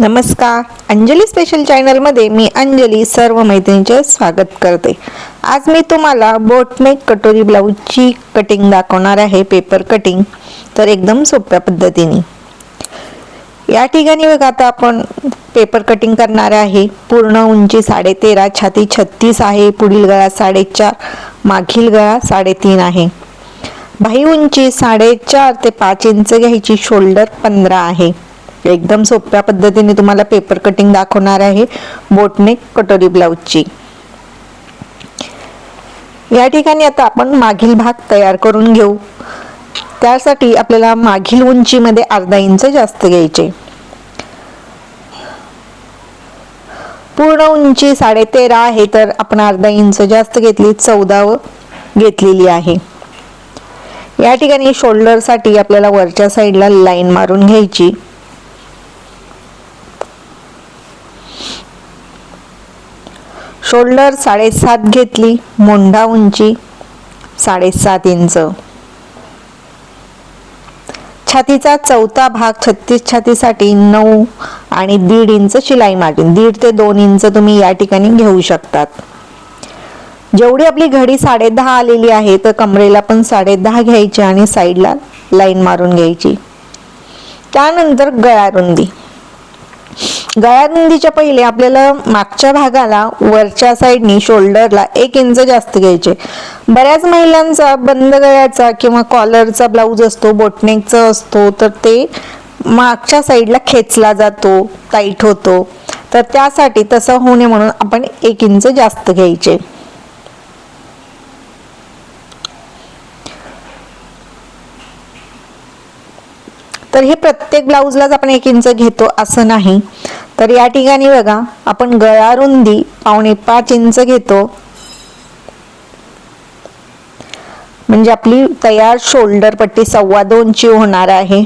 नमस्कार. अंजली स्पेशल चॅनलमध्ये मी अंजली सर्व मैत्रिणींचे स्वागत करते. आज मी तुम्हाला बोटमेक कटोरी ब्लाऊजची कटिंग दाखवणार आहे पेपर कटिंग तर एकदम सोप्या पद्धतीने. या ठिकाणी बघा आता आपण पेपर कटिंग करणार आहे. पूर्ण उंची साडे तेरा छाती छत्तीस आहे. पुढील गळा साडेचार मागील गळा साडेतीन आहे. बाही उंची साडेचार ते पाच इंच घ्यायची शोल्डर पंधरा आहे. एकदम सोप्या पद्धतीने तुम्हाला पेपर कटिंग दाखवणार आहे. बोटने कटोरी ब्लाऊजची या ठिकाणी आता आपण मागील भाग तयार करून घेऊ. त्यासाठी आपल्याला मागील उंचीमध्ये अर्धा इंच जास्त घ्यायचे. पूर्ण उंची साडे तेरा आहे तर आपण अर्धा इंच जास्त घेतली चौदा व घेतलेली आहे. या ठिकाणी शोल्डरसाठी आपल्याला वरच्या साईडला लाईन मारून घ्यायची. शोल्डर साडेसात घेतली मोंढा उंची साडेसात इंच. छातीचा चौथा भाग छत्तीस छातीसाठी नऊ आणि दीड इंच शिलाई मार्जिन. दीड ते दोन इंच तुम्ही या ठिकाणी घेऊ शकतात. जेवढी आपली घडी साडे दहा आलेली आहे तर कमरेला पण साडे दहा घ्यायची आणि साईडला लाईन मारून घ्यायची. त्यानंतर गळा रुंदी गळा पहिले आपल्याला मागच्या भागाला वरच्या साईडनी शोल्डरला एक इंच जास्त घ्यायचे. बऱ्याच महिलांचा बंद गळ्याचा किंवा कॉलरचा ब्लाऊज असतो बोटनेकचा असतो तर ते मागच्या साईडला खेचला जातो टाईट होतो. तर त्यासाठी तसं होऊ नये म्हणून आपण एक इंच जास्त घ्यायचे. तर हे प्रत्येक ब्लाऊजलाच आपण एक इंच घेतो असं नाही. तर या ठिकाणी बघा आपण गळा रुंदी पावणे पाच इंच घेतो. म्हणजे आपली तयार शोल्डर पट्टी सव्वा दोनची होणार आहे.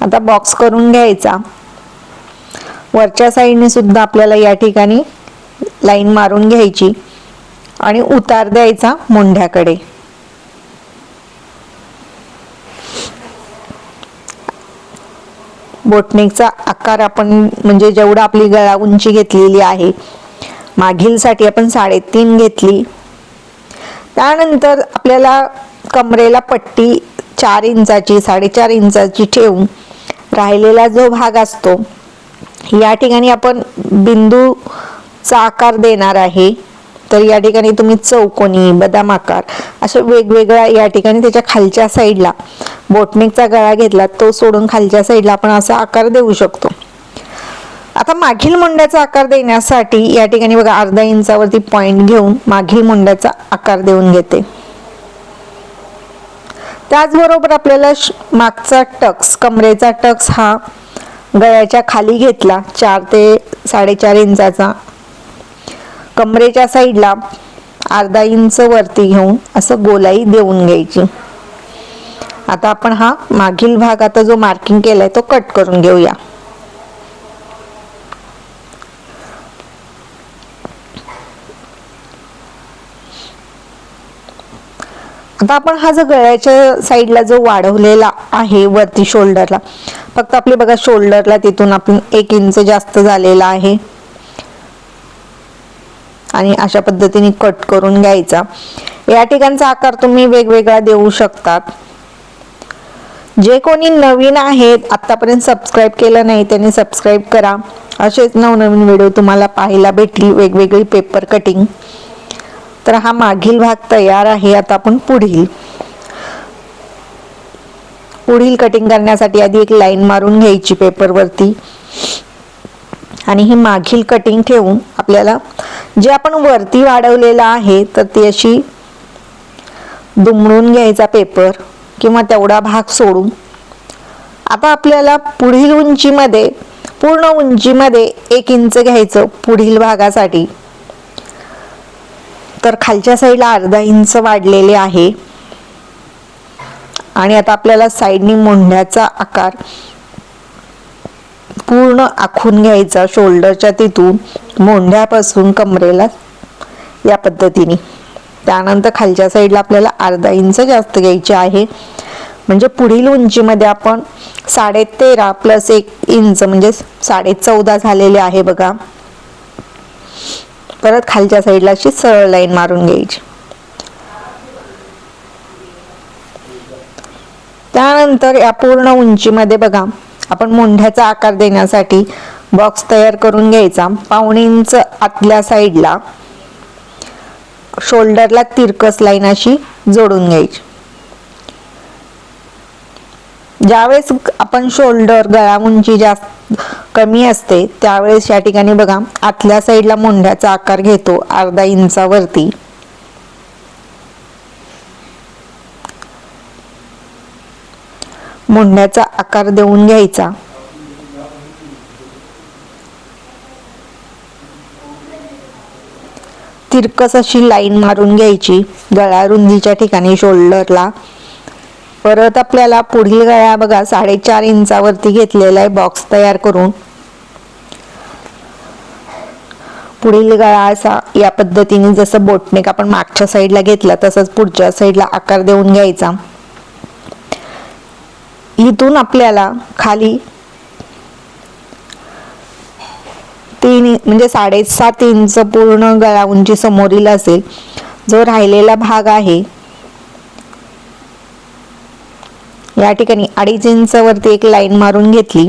आता बॉक्स करून घ्यायचा. वरच्या साईडने सुद्धा आपल्याला या ठिकाणी लाईन मारून घ्यायची. आणि उतार द्यायचा मुंढ्याकडे. बोटनेकचा आकार आपण म्हणजे जेवढा आपली गळा उंची घेतलेली आहे मागीलसाठी आपण साडेतीन घेतली. त्यानंतर आपल्याला कमरेला पट्टी चार इंचाची साडेचार इंचाची ठेवून राहिलेला जो भाग असतो या ठिकाणी आपण बिंदूचा आकार देणार आहे. तर या ठिकाणी तुम्ही चौकोनी बदाम आकार अशा वेगवेगळ्या या ठिकाणी त्याच्या खालच्या साईडला बोटनेकचा गळा घेतला तो सोडून खालच्या साईडला आपण असा आकार देऊ शकतो. आता मागील मुंड्याचा आकार देण्यासाठी या ठिकाणी बघा अर्धा इंचावरती पॉइंट घेऊन मागील मुंड्याचा आकार देऊन घेते. त्याचबरोबर आपल्याला मागचा टक्स कमरेचा टक्स हा गळ्याच्या खाली घेतला चार ते साडेचार इंचाचा. कमरेच्या साईडला अर्धा इंच वरती घेऊन असं गोलाई देऊन घ्यायची. आता आपण हा मागील भाग आता जो मार्किंग केलाय तो कट करून घेऊया. आता आपण हा जो गळ्याच्या साईडला जो वाढवलेला आहे वरती शोल्डरला फक्त आपले बघा शोल्डरला तिथून आपण एक इंच जास्त झालेला आहे. आणि अशा पद्धतीने कट करून घ्यायचा. या ठिकाणचा आकार तुम्ही वेगवेगळा देऊ शकतात. जे कोणी नवीन आहेत आतापर्यंत सबस्क्राईब केलं नाही त्यांनी सबस्क्राईब करा. असेच नवनवीन व्हिडिओ तुम्हाला पाहायला भेटली वेगवेगळी पेपर कटिंग तर हा मागील भाग तयार आहे आता आपण पुढील. पुढील कटिंग करण्यासाठी आधी एक लाईन मारून घ्यायची पेपरवरती आणि ही मागील कटिंग ठेवून आपल्याला जे आपण वरती वाढवलेलं आहे तर ती अशी दुमडून घ्यायचा पेपर किंवा तेवढा भाग सोडून. आता आपल्याला पुढील उंचीमध्ये पूर्ण उंचीमध्ये एक इंच घ्यायचं पुढील भागासाठी. तर खालच्या साईडला अर्धा इंच वाढलेले आहे. आणि आता आपल्याला साईडनी मोंढ्याचा आकार पूर्ण आखून घ्यायचा शोल्डरच्या तिथून मोंढ्यापासून कमरेला या पद्धतीने. त्यानंतर खालच्या साईडला आपल्याला अर्धा इंच जास्त घ्यायचे आहे. म्हणजे पुढील उंचीमध्ये आपण साडे तेरा प्लस एक इंच म्हणजे साडे चौदा झालेले आहे बघा. परत खालच्या साईडला अशी सरळ लाईन मारून घ्यायची. त्यानंतर या पूर्ण उंचीमध्ये बघा आपण मुंढ्याचा आकार देण्यासाठी बॉक्स तयार करून घ्यायचा. पावणे इंच आतल्या साईडला शोल्डरला तिरकस लाईन अशी जोडून घ्यायची. ज्यावेळेस आपण शोल्डर गळा उंची जास्त कमी असते त्यावेळेस या ठिकाणी बघा आतल्या साईडला मोंढ्याचा आकार घेतो अर्धा इंचावरती. मोंढ्याचा आकार देऊन घ्यायचा. तिरकस अशी लाईन मारून घ्यायची गळा रुंदीच्या ठिकाणी शोल्डरला परत आपल्याला पुढील गळा बघा साडेचार इंचावरती घेतलेला आहे बॉक्स तयार करून. पुढील गळा असा या पद्धतीने जसं बोटनेक आपण मागच्या साईडला घेतला तसंच पुढच्या साईडला आकार देऊन घ्यायचा. इथून आपल्याला खाली तीन म्हणजे साडेसात इंच पूर्ण गळा उंची समोरील असेल जो राहिलेला भाग आहे या ठिकाणी अडीच इंच वरती एक लाईन मारून घेतली.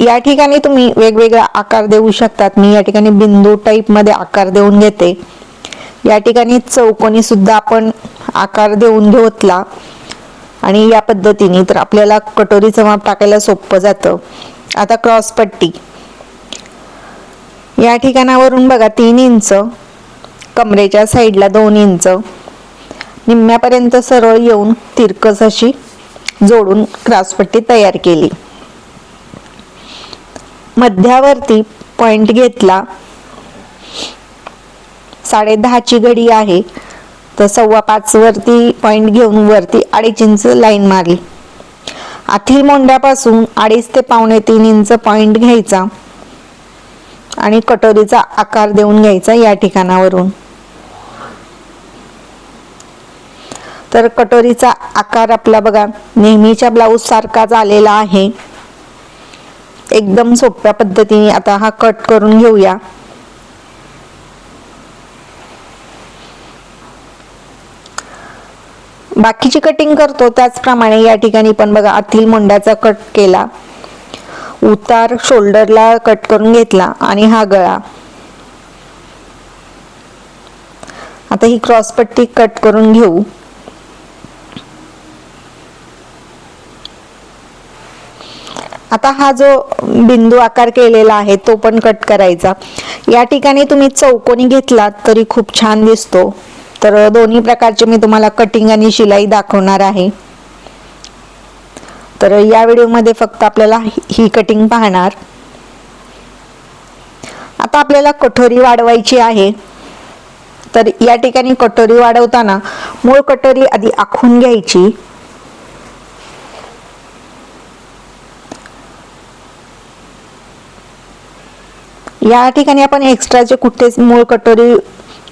या ठिकाणी तुम्ही वेगवेगळा आकार देऊ शकतात. मी या ठिकाणी बिंदू टाईपमध्ये आकार देऊन घेते. या ठिकाणी चौकोनी सुद्धा आपण आकार देऊन घेतला. आणि या पद्धतीने तर आपल्याला कटोरीचं माप टाकायला सोपं जातं. आता क्रॉस पट्टी. या ठिकाणावरून बघा तीन इंच. कमरेच्या साईडला दोन इंच. निम्म्यापर्यंत सरळ येऊन तिरकस अशी जोडून क्रॉसपट्टी तयार केली. मध्यावरती पॉइंट घेतला. साडे दहाची घडी आहे. तर सव्वा पाच वरती पॉइंट घेऊन वरती अडीच इंच लाईन मारली. आतील मोंड्यापासून अडीच ते पावणे तीन इंच पॉइंट घ्यायचा. आणि कटोरीचा आकार देऊन घ्यायचा या ठिकाणावरून. तर कटोरीचा आकार आपला बघा नेहमीच्या ब्लाऊज सारखाच आलेला आहे. एकदम सोप्या पद्धतीने आता हा कट करून घेऊया. बाकीची कटिंग करतो त्याचप्रमाणे या ठिकाणी पण बघा आतील मोंड्याचा कट केला. उतार शोल्डरला कट करून घेतला आणि हा गळा. आता ही क्रॉस पट्टी कट करून घेऊ. आता हा जो बिंदू आकार केलेला आहे तो पण कट करायचा. या ठिकाणी तुम्ही चौकोनी घेतलात तरी खूप छान दिसतो. तर दोन्ही प्रकारचे मी तुम्हाला कटिंग आणि शिलाई दाखवणार आहे. तर या व्हिडिओमध्ये फक्त आपल्याला ही कटिंग पाहणार. आता आपल्याला कठोरी वाढवायची आहे. तर या ठिकाणी कटोरी वाढवताना मूळ कटोरी आधी आखून घ्यायची. या ठिकाणी आपण एक्स्ट्राचे कुठेच मूळ कटोरी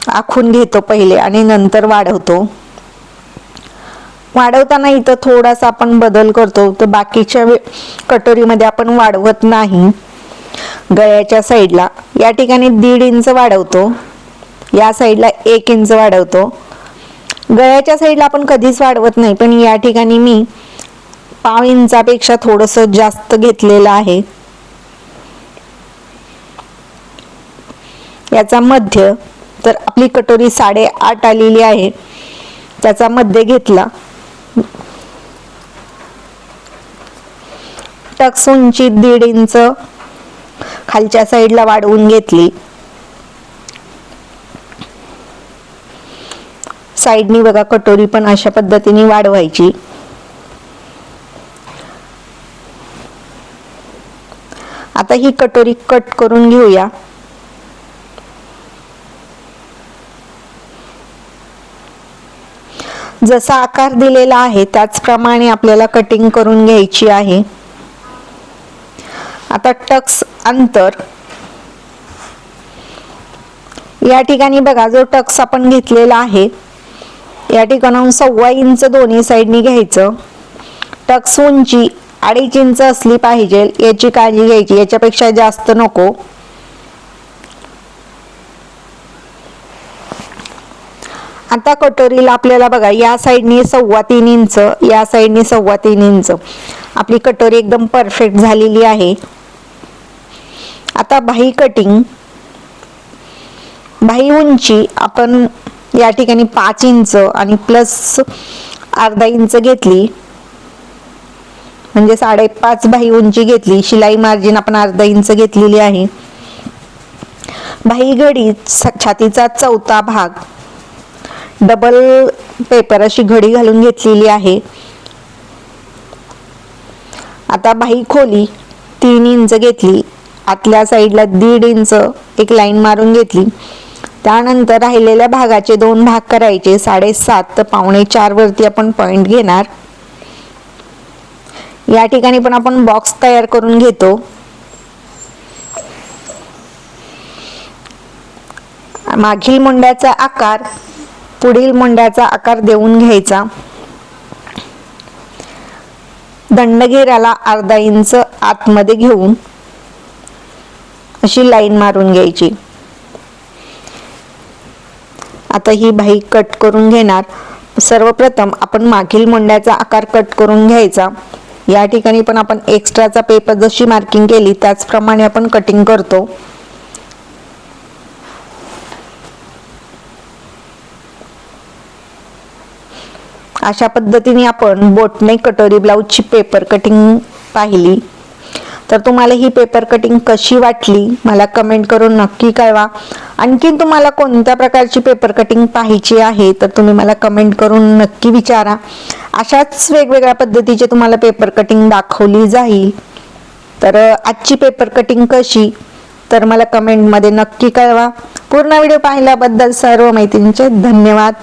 आखून घेतो पहिले आणि नंतर वाढवतो. वाढवताना इथं थोडासा आपण बदल करतो तर बाकीच्या कटोरीमध्ये आपण वाढवत नाही. गळ्याच्या साईडला. या ठिकाणी दीड इंच वाढवतो. या साईडला एक इंच वाढवतो. गळ्याच्या साईडला आपण कधीच वाढवत नाही पण या ठिकाणी मी पाव इंचापेक्षा थोडस जास्त घेतलेलं आहे. याचा मध्य तर आपली कटोरी साडे आठ आलेली आहे. त्याचा मध्य घेतला. टक्स उंची दीड इंच खालच्या साईडला वाढवून घेतली. साईडनी बघा कटोरी पण अशा पद्धतीने वाढवायची. आता ही कटोरी कट करून घेऊया. जसा आकार दिलेला आहे त्याचप्रमाणे आपल्याला कटिंग करून घ्यायची आहे. आता टक्स अंतर. या ठिकाणी बघा जो टक्स आपण घेतलेला आहे या ठिकाणाहून सव्वा इंच दोन्ही साईडनी घ्यायचं. टक्स उंची अडीच इंच असली पाहिजे याची काळजी घ्यायची याच्यापेक्षा जास्त नको. आता कटोरीला आपल्याला बघा या साईडनी सव्वा तीन इंच या साईडनी सव्वा तीन इंच. आपली कटोरी एकदम परफेक्ट झालेली आहे. आता बाही कटिंग बाही उंची आपण या ठिकाणी पाच इंच आणि प्लस अर्धा इंच घेतली. म्हणजे साडेपाच बाही उंची घेतली. शिलाई मार्जिन आपण अर्धा इंच घेतलेली आहे. बाही घडी छातीचा चौथा भाग. डबल पेपर अशी घडी घालून घेतलेली आहे. आता बाही खोली तीन इंच घेतली. आतल्या साईडला दीड इंच एक लाईन मारून घेतली. त्यानंतर राहिलेल्या भागाचे दोन भाग करायचे. साडेसात तर पावणे चार वरती आपण पॉइंट घेणार. या ठिकाणी पण आपण बॉक्स तयार करून घेतो. मागील मुंड्याचा आकार पुढील मुंड्याचा आकार देऊन घ्यायचा. दंडगेराला अर्धा इंच आतमध्ये घेऊन अशी लाईन मारून घ्यायची. आता ही बाही कट करून घेणार. सर्वप्रथम आपण मागील मुंड्याचा आकार कट करून घ्यायचा. या ठिकाणी पण आपण एक्स्ट्राचा पेपर जशी मार्किंग केली त्याचप्रमाणे आपण कटिंग करतो. अशा पद्धतीने आपण बोटने कटोरी ब्लाऊजची पेपर कटिंग पाहिली. तर तुम्हाला ही पेपर कटिंग कशी वाटली? मला कमेंट करून नक्की कळवा. आणखीन तुम्हाला कोणत्या प्रकारची पेपर कटिंग पाहिजे आहे तर तुम्ही मला कमेंट करून नक्की विचारा. अशाच वेगवेगळ्या पद्धतीचे तुम्हाला पेपर कटिंग दाखवली जाईल. तर आजची पेपर कटिंग कशी? तर मला कमेंटमध्ये नक्की कळवा. पूर्ण व्हिडिओ पाहिल्याबद्दल सर्व मैत्रिणींचे धन्यवाद.